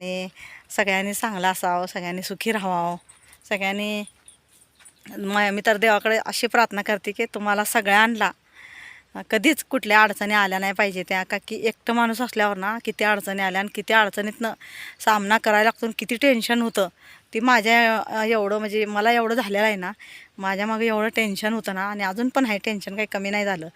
आणि सगळ्यांनी चांगलं असावं सगळ्यांनी सुखी राहावं. सगळ्यांनी म- मी तर देवाकडे अशी प्रार्थना करते की तुम्हाला सगळ्यांना कधीच कुठल्या अडचणी आल्या नाही पाहिजे त्या. का की एकटं माणूस असल्यावर ना किती अडचणी आल्या आणि किती अडचणीतनं सामना करायला लागतो आणि किती टेन्शन होतं. ती माझ्या एवढं म्हणजे मला एवढं झालेलं आहे ना माझ्या मागे एवढं टेन्शन होतं ना आणि अजून पण आहे टेन्शन काही कमी नाही झालं.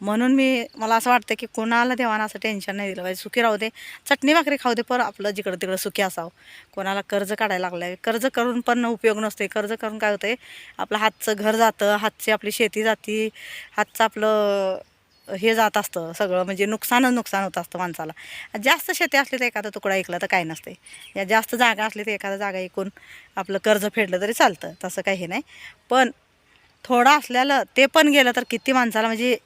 म्हणून मी मला असं वाटतं की कोणाला देवाना असं टेन्शन नाही दिलं पाहिजे. सुखी राहू दे. चटणी भाकरी खाऊ दे पण आपलं जिकडं तिकडं सुखी असावं. कोणाला कर्ज काढायला लागलं आहे कर्ज करून पण उपयोग नसते कर्ज करून काय होतं आपलं हातचं घर जातं. हातची आपली शेती जाती. हातचं आपलं हे जात असतं सगळं. म्हणजे नुकसानच नुकसान होत असतं माणसाला. जास्त शेती असली तर एखादा तुकडा ऐकला तर काय नसते या जास्त जागा असली तर एखादा जागा ऐकून आपलं कर्ज फेडलं तरी चालतं. तसं काही हे नाही. पण थोडं असल्याला ते पण गेलं तर किती माणसाला म्हणजे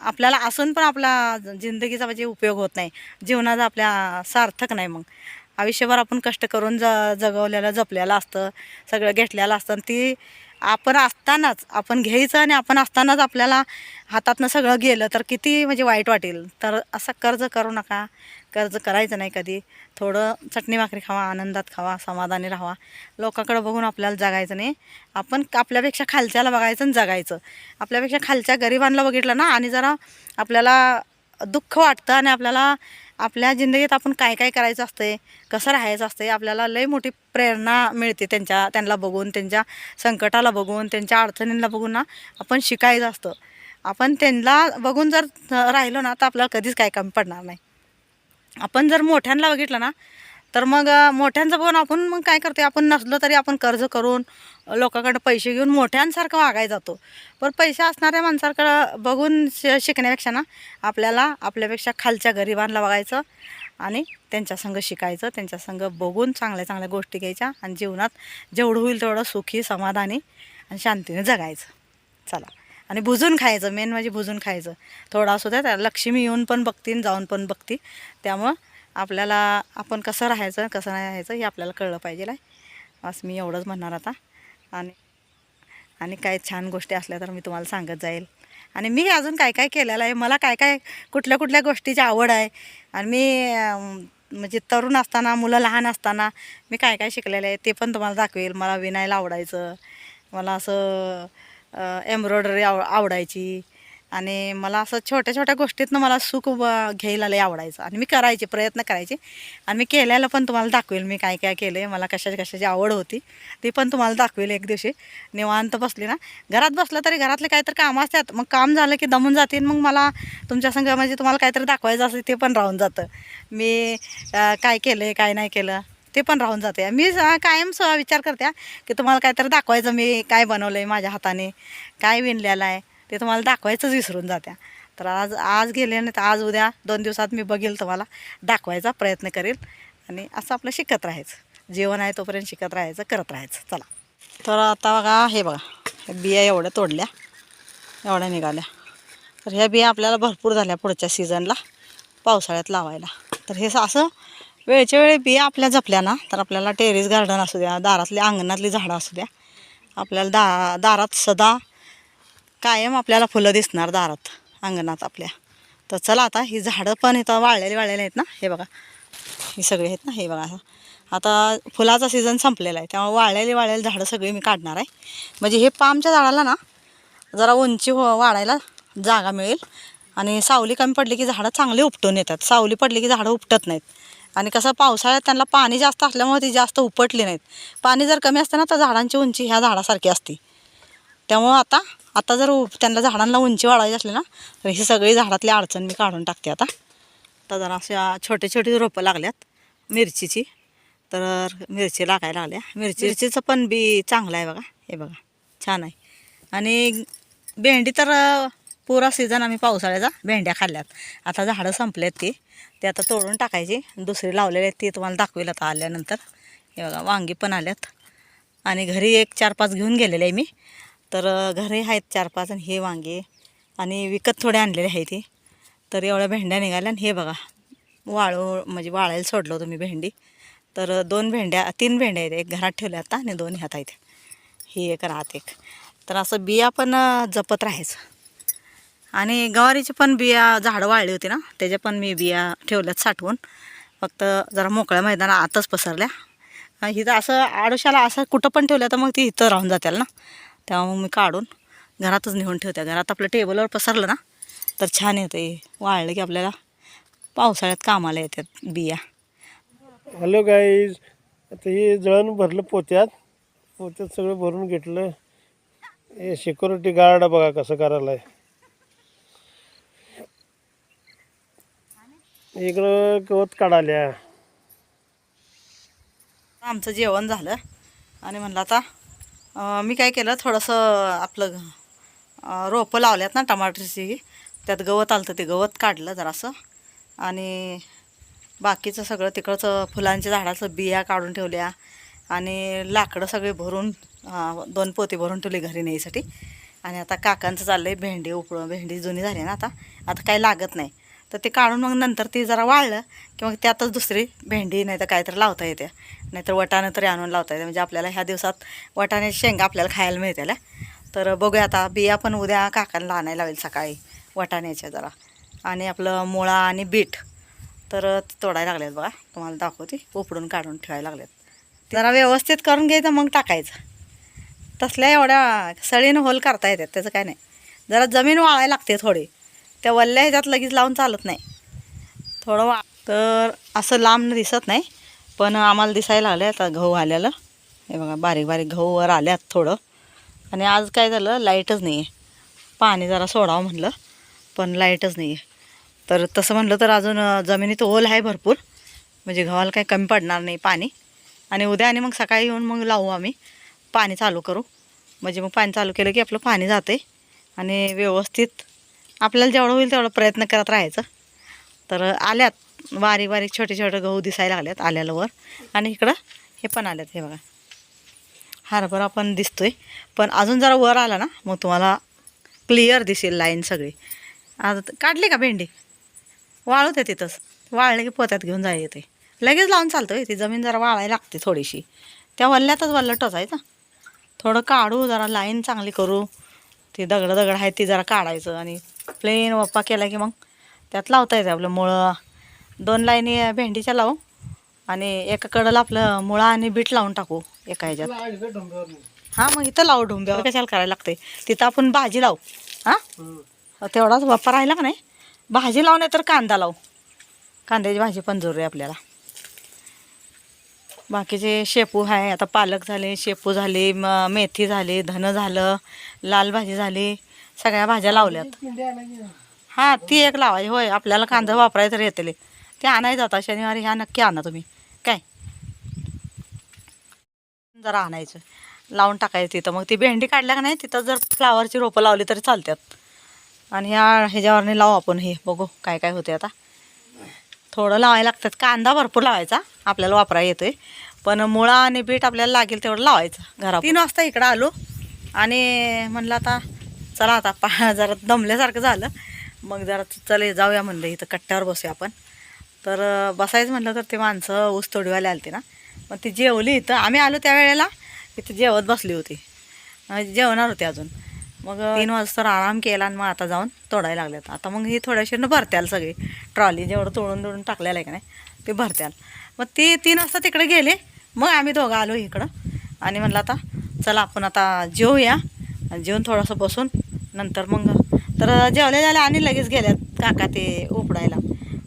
आपल्याला असून पण आपला जिंदगीचा म्हणजे उपयोग होत नाही. जीवनाचा आपल्या सार्थक नाही मग. आयुष्यभर आपण कष्ट करून ज जगवलेलं जपलेलं असतं. सगळं घेतलेलं असतं. आणि ती आपण असतानाच आपण घ्यायचं आणि आपण असतानाच आपल्याला हातातनं सगळं गेलं तर किती म्हणजे वाईट वाटेल. तर असं कर्ज करू नका. कर्ज करायचं नाही कधी. थोडं चटणी भाकरी खावा आनंदात खावा समाधानी राहावा. लोकांकडं बघून आपल्याला जगायचं नाही. आपण आपल्यापेक्षा खालच्याला बघायचं आणि जगायचं. आपल्यापेक्षा खालच्या गरिबांना बघितलं ना आणि जरा आपल्याला दुःख वाटतं आणि आपल्याला आपल्या जिंदगीत आपण काय काय करायचं असते कसं राहायचं असते आपल्याला लई मोठी प्रेरणा मिळते त्यांच्या त्यांना बघून त्यांच्या संकटाला बघून त्यांच्या अडचणींना बघून ना आपण शिकायचं असतं. आपण त्यांना बघून जर राहिलो ना तर आपल्याला कधीच काय कमी पडणार नाही. आपण जर मोठ्यांना बघितलं ना तर मग मोठ्यांचं बघून आपण मग काय करते आपण नसलो तरी आपण कर्ज करून लोकांकडे पैसे घेऊन मोठ्यांसारखं वागायला जातो. पण पैसे असणाऱ्या माणसाकडं बघून श शिकण्यापेक्षा ना आपल्याला आपल्यापेक्षा खालच्या गरिबांना बघायचं आणि त्यांच्यासंग शिकायचं त्यांच्यासंग बघून चांगल्या चांगल्या गोष्टी घ्यायच्या आणि जीवनात जेवढं होईल तेवढं सुखी समाधानी आणि शांतीने जगायचं. चला. आणि भुजून खायचं मेन म्हणजे भुजून खायचं. थोडं असू द्या त्या लक्ष्मी येऊन पण बघतीन जाऊन पण बघती. त्यामुळं आपल्याला आपण कसं राहायचं कसं नाही राहायचं हे आपल्याला कळलं पाहिजे आहे. मी एवढंच म्हणणार आता. आणि आणि काय छान गोष्टी असल्या तर मी तुम्हाला सांगत जाईल. आणि मी अजून काय काय केलेलं आहे मला काय काय कुठल्या कुठल्या गोष्टीची आवड आहे. आणि मी म्हणजे तरुण असताना मुलं लहान असताना मी काय काय शिकलेलं आहे ते पण तुम्हाला दाखवेल. मला विणायला आवडायचं. मला असं एम्ब्रॉयडरी आव आवडायची. आणि मला असं छोट्या छोट्या गोष्टीतनं मला सुख ब- घ्यायला लय आवडायचं. आणि मी करायचे प्रयत्न करायचे. आणि मी केलेलं पण तुम्हाला दाखवेल मी काय काय केलं आहे मला कशाची कशाची आवड होती ती पण तुम्हाला दाखवेल एक दिवशी. निवांत बसली ना. घरात बसलं तरी घरातले काहीतरी कामं असतात. मग काम झालं की दमून जातील. मग मला तुमच्या संग म्हणजे तुम्हाला काहीतरी दाखवायचं असेल ते पण राहून जातं. मी काय केलं आहे काय नाही केलं ते पण राहून जाते. मी स- कायम स विचार करते की तुम्हाला काहीतरी दाखवायचं. मी काय बनवलं आहे माझ्या हाताने? काय विणलेलं आहे? ते तुम्हाला दाखवायचंच विसरून जात्या. तर आज आज गेले नाही तर आज उद्या दोन दिवसात मी बघेल तुम्हाला दाखवायचा प्रयत्न करेल. आणि असं आपलं शिकत राहायचं. जेवण आहे तोपर्यंत शिकत राहायचं करत राहायचं. चला. तर आता बघा हे बघा बिया एवढ्या तोडल्या एवढ्या निघाल्या. तर ह्या बिया आपल्याला भरपूर झाल्या पुढच्या सीझनला पावसाळ्यात लावायला. तर हे असं वेळच्या वेळी बिया आपल्या जपल्या ना तर आपल्याला टेरेस गार्डन असू द्या दारातली अंगणातली झाडं असू द्या आपल्याला दा दारात सदा कायम आपल्याला फुलं दिसणार दारात अंगणात आपल्या. तर चला आता ही झाडं पण इथं वाळलेली वाळलेली आहेत ना हे बघा. ही सगळी आहेत ना हे बघा. आता फुलाचा सीझन संपलेला आहे त्यामुळे वाळलेली वाळलेली झाडं सगळी मी काढणार आहे. म्हणजे हे पामच्या झाडाला ना जरा उंची व- वाढायला जागा मिळेल. आणि सावली कमी पडली की झाडं चांगली उपटून येतात. सावली पडली की झाडं उपटत नाहीत. आणि कसं पावसाळ्यात त्यांना पाणी जास्त असल्यामुळे ती जास्त उपटली नाहीत. पाणी जर कमी असतं ना तर झाडांची उंची ह्या झाडासारखी असते. त्यामुळं आता आता जर उ- त्यांना झाडांना उंची वाढवायची असली ना तर ही सगळी झाडातली अडचण मी काढून टाकते आता. तर जरा अशा छोटे छोटे रोपं लागल्यात मिरचीची. तर मिरची लागायला लागल्या. मिरचीचं पण बी चांगलं आहे बघा. हे बघा छान आहे. आणि भेंडी तर पुरा सीझन आम्ही पावसाळ्याचा भेंड्या खाल्ल्यात. आता झाडं संपलेत ती ते आता तोडून टाकायची. दुसरी लावलेली आहेत ती तुम्हाला दाखवेल आता आल्यानंतर. हे बघा वांगी पण आल्यात. आणि घरी एक चार पाच घेऊन गेलेले आहे मी. तर घरी आहेत चार पाच आणि हे वांगे आणि विकत थोडे आणलेले आहे ते तर एवढ्या भेंड्या निघाल्या आणि हे बघा वाळू म्हणजे वाळायला सोडलं होतं मी भेंडी. तर दोन भेंड्या तीन भेंड्या आहेत एक घरात ठेवल्या आता आणि दोन ह्यात आहेत. ही एक राहत एक. तर असं बिया पण जपत राहायचं. आणि गवारीची पण बिया झाडं वाळली होती ना त्याच्या पण मी बिया ठेवल्यात साठवून. फक्त जरा मोकळ्या मैदाना आतच पसरल्या. इथं असं आडोशाला असं कुठं पण ठेवलं तर मग ती इथं राहून जातील ना. तेव्हा मग मी काढून घरातच नेऊन ठेवते. घरात आपलं टेबलवर पसरलं ना तर छान येतं वाळलं की आपल्याला पावसाळ्यात कामाला येतात बिया. हॅलो गाईज आता हे जळण भरलं पोत्यात. पोत्यात सगळं भरून घेतलं. हे सिक्युरिटी गार्ड बघा कसं करायला आहे इकडं गवत काढाल्या. आमचं जेवण झालं. आणि म्हणलं आता मी काय केलं थोडंसं आपलं रोपं लावल्यात ना टमाटरची. त्यात गवत आलं ते गवत काढलं जरासं. आणि बाकीचं सगळं तिकडचं फुलांच्या झाडाचं बिया काढून ठेवल्या. आणि लाकडं सगळे भरून दोन पोती भरून ठेवले घरी न्यायसाठी आणि आता काकांचं चाललं आहे भेंडी उपळून भेंडी जुनी झाली ना आता. आता काही लागत नाही. तर ते काढून मग नंतर ती जरा वाळलं की मग त्यातच दुसरी भेंडी नाही तर काहीतरी लावता येते. नाहीतर वटाणं तरी आणून लावता येते. म्हणजे आपल्याला ह्या दिवसात वटाण्याची शेंगा आपल्याला खायला मिळतील तर बघूया आता बिया पण उद्या काकांना आणायला लावेल सकाळी वटाण्याच्या जरा. आणि आपलं मुळा आणि बीट तर तोडायला लागलेत बघा. तुम्हाला दाखवते. उपडून काढून ठेवायला लागलेत. जरा व्यवस्थित करून घ्यायचं मग टाकायचं. तसल्या एवढ्या सळीनं होल करता येतात त्याचं काय नाही. जरा जमीन वाळायला लागते थोडी. त्या वल्ल्या ह्याच्यात लगेच लावून चालत नाही. थोडं वा तर असं लांब दिसत नाही पण आम्हाला दिसायला आलं आता गहू आलेलं हे बघा बारीक बारीक गहू वर आल्यात थोडं. आणि आज काय झालं लाईटच नाही आहे पाणी जरा सोडावं म्हणलं पण लाईटच नाही आहे तर तसं म्हणलं तर अजून जमिनीत ओल आहे भरपूर. म्हणजे गव्हाला काही कमी पडणार नाही पाणी. आणि उद्या आणि मग सकाळी येऊन मग लावू आम्ही. पाणी चालू करू. म्हणजे मग पाणी चालू केलं की आपलं पाणी जाते आणि व्यवस्थित आपल्याला जेवढं होईल तेवढं प्रयत्न करत राहायचं. तर आल्यात बारीक बारीक छोटे छोटे गहू दिसायला लागल्यात आल्याला वर. आणि इकडं हे पण आल्यात हे बघा. हरभरा पण दिसतोय. पण अजून जरा वर आला ना मग तुम्हाला क्लिअर दिसेल लाईन सगळी. आता काढली का भेंडी? वाळूत आहे तिथंच वाळले की पोत्यात घेऊन जाय येते. लगेच लावून चालतोय ती जमीन जरा वाळायला लागते थोडीशी. त्या वल्ल्यातच वल्ल टोचायचं थोडं काढू जरा लाईन चांगली करू. ती दगड दगड आहेत ती जरा काढायचं आणि प्लेन वप्पा केला की मग त्यात लावता येते आपलं मुळं. दोन लाईनी भेंडीच्या लावू आणि एका कडला आपलं मुळा आणि बीट लावून टाकू एका ह्याच्यात. हां मग इथं लावू ढोंब्यावर. कशाला करायला लागते तिथं आपण भाजी लावू. हां? तेवढाच वापर राहिला का नाही? भाजी लावू नाही तर कांदा लावू. कांद्याची भाजी पण जरूर आहे आपल्याला. बाकीचे शेपू आहे आता पालक झाले शेपू झाले म मेथी झाली धनं झालं लाल भाजी झाली सगळ्या भाज्या लावल्यात. हां ती एक लावायची होय आपल्याला कांदा वापरायचं तर ते आणायचं आता शनिवारी ह्या नक्की आणा तुम्ही. काय? जरा आणायचं. लावून टाकायचं तिथं. मग ती भेंडी काढल्या का नाही तिथं जर फ्लावरची रोपं लावली तरी चालतात आणि ह्या ह्याच्यावरने लावू आपण हे. बघू काय काय होते आता. थोडं लावायला लागतात. कांदा भरपूर लावायचा. आपल्याला वापरायला येतोय. पण मुळा आणि बीट आपल्याला लागेल तेवढं लावायचं घरा तीन वाजता इकडं आलो. आणि म्हणलं आता चला आता पा जरा दमल्यासारखं झालं. मग जरा चले जाऊया म्हणलं इथं कट्ट्यावर बसूया आपण. तर बसायचं म्हटलं तर ते माणसं ऊस तोडीवाले आलते ना. मग ती जेवली इथं. आम्ही आलो त्यावेळेला. इथं जेवत बसली होती. जेवणार होते अजून. मग तीन वाजता आराम केला आणि मग आता जाऊन तोडायला लागल्यात आता मग ही थोड्याशी भरत्याल सगळी. ट्रॉली जेवढं तोडून तोडून टाकलेलं आहे का नाही ते भरत्याल. मग ती तीन वाजता तिकडे गेले. मग आम्ही दोघं आलो इकडं. आणि म्हणलं आता चला आपण आता जेवूया जेवून थोडंसं बसून नंतर मग तर जेवले झाले आणि लगेच गेल्यात काका ते उपडायला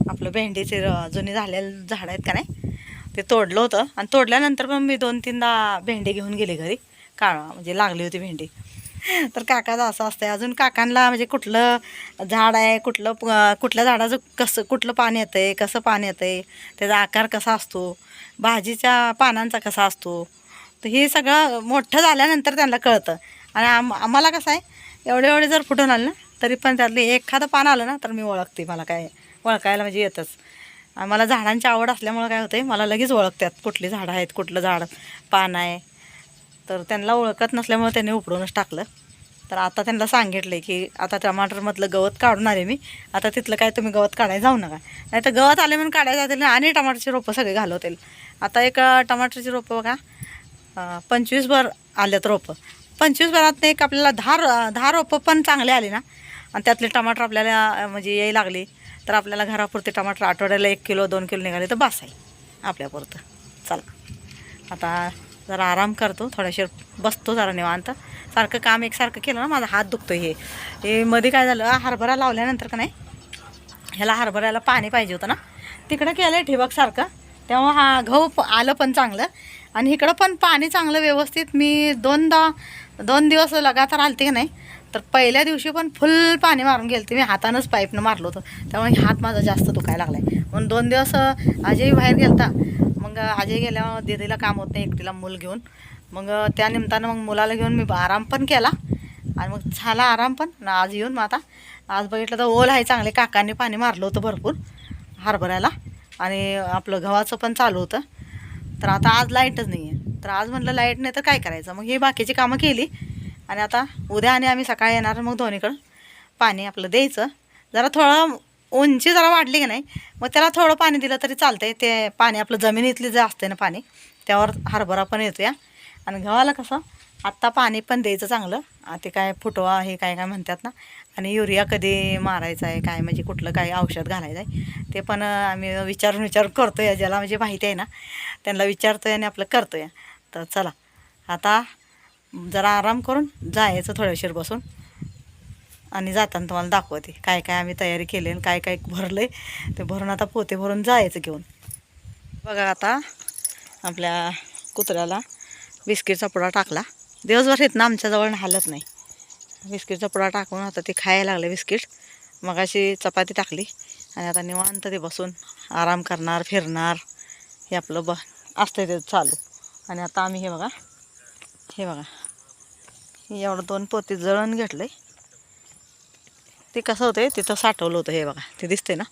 आपलं भेंडीचे जुने जुनी झाड झाडं आहेत का नाही ते तोडलं होतं. आणि तोडल्यानंतर पण मी दोन तीनदा भेंडी घेऊन गेले घरी. काळा म्हणजे लागली होती भेंडी. तर काकाचं असं असतंय. अजून काकांना म्हणजे कुठलं झाड आहे कुठलं कुठल्या झाडाचं कसं कुठलं पाणी येतं आहे कसं पाणी येतं आहे त्याचा आकार कसा असतो भाजीच्या पानांचा कसा असतो तर हे सगळं मोठं झाल्यानंतर त्यांना कळतं. आणि आम आम्हाला कसं आहे एवढे एवढे जर फुटून आलं ना तरी पण त्यातलं एखादं पान आलं ना तर मी ओळखते मला काय ओळखायला म्हणजे येतच. मला झाडांची आवड असल्यामुळं काय होतं मला लगेच ओळखतात कुठली झाडं आहेत कुठलं झाड पान आहे. तर त्यांना ओळखत नसल्यामुळे त्यांनी उपडूनच टाकलं. तर आता त्यांना सांगितलं की आता टमाटरमधलं गवत काढणार आहे मी. आता तिथलं काय तुम्ही गवत काढायला जाऊ नका. नाही तर गवत आले म्हणून काढायला जातील आणि टमाटरची रोपं सगळे घालवतील. आता एक टमाटरची रोपं बघा. पंचवीस भर आल्यात रोपं. पंचवीस भरात एक आपल्याला दहा दहा रोपं पण चांगले आले ना. आणि त्यातले टमाटर आपल्याला म्हणजे यायला लागले. तर आपल्याला घरापुरते टमाटर आठवड्याला एक किलो दोन किलो निघाले तर बास आहे. आपल्यापुरतं. चला. आता जरा आराम करतो थोड्याशे बसतो जरा निवांत. सारखं काम एकसारखं केलं ना माझा हात दुखतो हे. हे मध्ये काय झालं हरभरा लावल्यानंतर का नाही ह्याला हरभऱ्याला पाणी पाहिजे होतं ना. तिकडं केलं आहे ठिबकसारखं तेव्हा हा गहू प- आलं पण चांगलं. आणि इकडं पण पाणी चांगलं व्यवस्थित. मी दोनदा दोन दिवस लगातार आलते की नाही तर पहिल्या दिवशी पण फुल पाणी मारून गेलते. मी हातानंच पाईपनं मारलं होतं. त्यामुळे हात माझा जास्त दुखायला लागला आहे म्हणून दोन दिवस आजही अजय बाहेर गेलता. मग आजी गेल्यावर दीदीला काम होत नाही एकटीला मूल घेऊन. मग त्या निमित्तानं मग मुलाला घेऊन मी आराम पण केला. आणि मग झाला आराम पण. आज येऊन मग आता आज बघितलं तर ओल आहे चांगले काकांनी पाणी मारलं होतं भरपूर हरभऱ्याला. आणि आपलं गव्हाचं पण चालू होतं. तर आता आज लाईटच नाही आहे तर आज म्हटलं लाइट नाही तर काय करायचं? मग ही बाकीची कामं केली. आणि आता उद्या आणि आम्ही सकाळी येणार मग दोन्हीकडं पाणी आपलं द्यायचं. जरा थोडं उंची जरा वाढली की नाही मग त्याला थोडं पाणी दिलं तरी चालतंय. ते पाणी आपलं जमिनीतली जे असते ना पाणी त्यावर हरभरा पण येतो या आणि गव्हाला कसं आत्ता पाणी पण द्यायचं चांगलं. ते काय फुटवा हे काय काय म्हणतात ना आणि युरिया कधी मारायचा आहे काय म्हणजे कुठलं काय औषध घालायचं आहे ते पण आम्ही विचारून विचारून करतो आहे ज्याला म्हणजे माहिती आहे ना त्यांना विचारतो आहे आणि आपलं करतो आहे तर चला आता जरा आराम करून जायचं थोड्याशीर बसून. आणि जाताना तुम्हाला दाखवते काय काय आम्ही तयारी केली आणि काय काय भरलं आहे ते भरून आता पोते भरून जायचं घेऊन. बघा आता आपल्या कुत्र्याला बिस्किटचा पुडा टाकला. दिवसभर येत ना आमच्याजवळ हालत नाही. बिस्किटचा पुडा टाकून आता ते खायला लागले बिस्किट. मग अशी चपाती टाकली आणि आता निवांत ते बसून आराम करणार फिरणार. हे आपलं ब असतं ते चालू. आणि आता आम्ही हे बघा हे बघा. हे एवढं दोन पोती जळण घेतलं आहे ते कसं होतं तिथं साठवलं होतं हे बघा ते दिसते ना.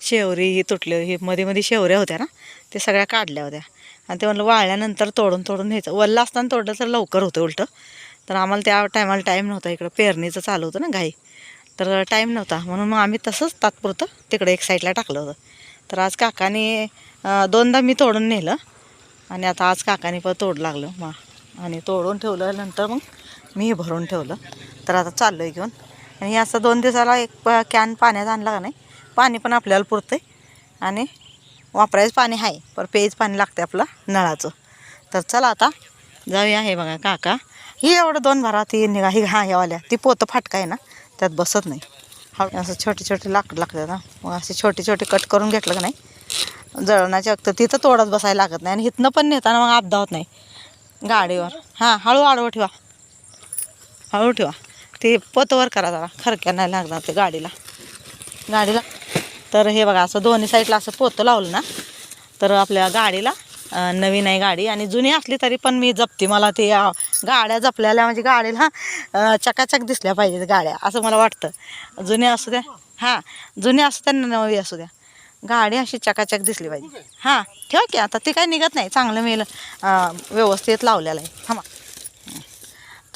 शेवरी ही तुटली ही मध्ये मध्ये शेवऱ्या होत्या ना ते सगळ्या काढल्या होत्या. आणि ते म्हणलं वाळल्यानंतर तोडून तोडून घ्यायचं वल्ला असताना तोडलं तर लवकर होतं उलटं. तर आम्हाला त्या टायमाला टाईम नव्हता इकडं. पेरणीचं चालू होतं ना घाई. तर टाईम नव्हता. म्हणून मग आम्ही तसंच तात्पुरतं तिकडे एक साईडला टाकलं होतं. तर आज काकाने दोनदा मी तोडून नेलं. आणि आता आज काकाने पण तोड लागलं. मग आणि तोडून ठेवलं नंतर मग मी हे भरून ठेवलं. तर आता चाललो आहे घेऊन. आणि हे असं दोन दिवसाला एक प- कॅन पाण्यात आणला का नाही पाणी पण आपल्याला पुरतं आहे आणि वापरायचं पाणी आहे पर पेज पाणी लागते आपलं नळाचं. तर चला आता जाऊया हे बघा काका. ही एवढं दोन भरा ती निघा ही हा यावाल्या ती पोतं फाटका आहे ना त्यात बसत नाही. हा असं छोटे छोटे लाकड लागतात ना. मग असे छोटे छोटे कट करून घेतलं का नाही जळवण्याच्या वक्त तिथं तोडत बसायला लागत नाही. आणि इथनं पण नेताना मग अपदा होत नाही. गाडीवर. हां हळू आडवं ठेवा. हळू ठेवा. ते पतवर करा जरा. खरक्या नाही लागणार ते गाडीला. गाडीला. तर हे बघा असं दोन्ही साईडला असं पोतं लावलं ना तर आपल्या गाडीला नवीन आहे गाडी. आणि जुनी असली तरी पण मी जपते. मला ते गाड्या जपल्याला म्हणजे गाडीला चकाचक दिसल्या पाहिजेत गाड्या असं मला वाटतं. जुन्या असू द्या. हां जुन्या असू द्या नवी असू द्या. गाडी अशी चकाचक दिसली पाहिजे. हां ठेवा की आता ते काय निघत नाही. चांगलं मेल व्यवस्थित लावलेलं आहे. थांबा.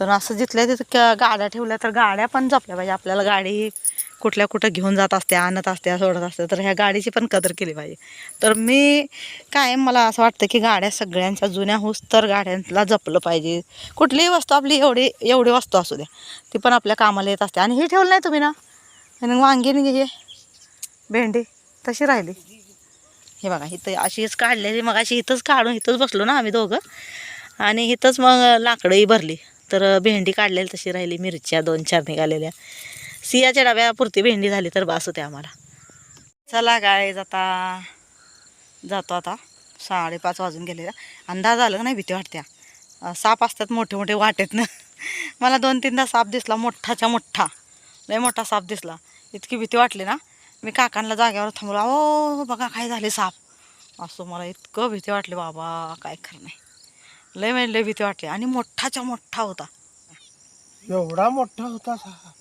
तर असं जिथल्या तिथं क- गाड्या ठेवल्या तर गाड्या पण जपल्या पाहिजे. आपल्याला गाडी कुठल्या कुठं घेऊन जात असते आणत असते सोडत असते तर ह्या गाडीची पण कदर केली पाहिजे. तर मी काय मला असं वाटतं की गाड्या सगळ्यांच्या जुन्या होस तर गाड्यांना जपलं पाहिजे. कुठलीही वस्तू आपली एवढी एवढी वस्तू असू द्या. ती पण आपल्या कामाला येत असते. आणि हे ठेवलं नाही तुम्ही ना? आणि वांगी घे भेंडी तशी राहिली. हे बघा इथं अशीच काढलेली मग अशी इथंच काढून इथंच बसलो ना आम्ही दोघं. आणि इथंच मग लाकडंही भरली. तर भेंडी काढलेली तशी राहिली मिरच्या दोन चार निघालेल्या. सियाच्या डब्यापुरती भेंडी झाली तर बास होते आम्हाला. चला काय जाता जातो आता. साडेपाच वाजून गेलेला. अंदाज आलं का नाही भीती वाटत्या साप असतात मोठे मोठे वाटेत ना. मला दोन तीनदा साप दिसला मोठाच्या मोठा. लय मोठा साप दिसला. इतकी भीती वाटली ना. मी काकांना जाग्यावर थांबलो ओ बघा काय झाले साप. असं मला इतकं भीती वाटली बाबा काय खरं नाही. लय म्हणजे लय भीती वाटली. आणि मोठाच्या मोठा होता. एवढा मोठा होता सा-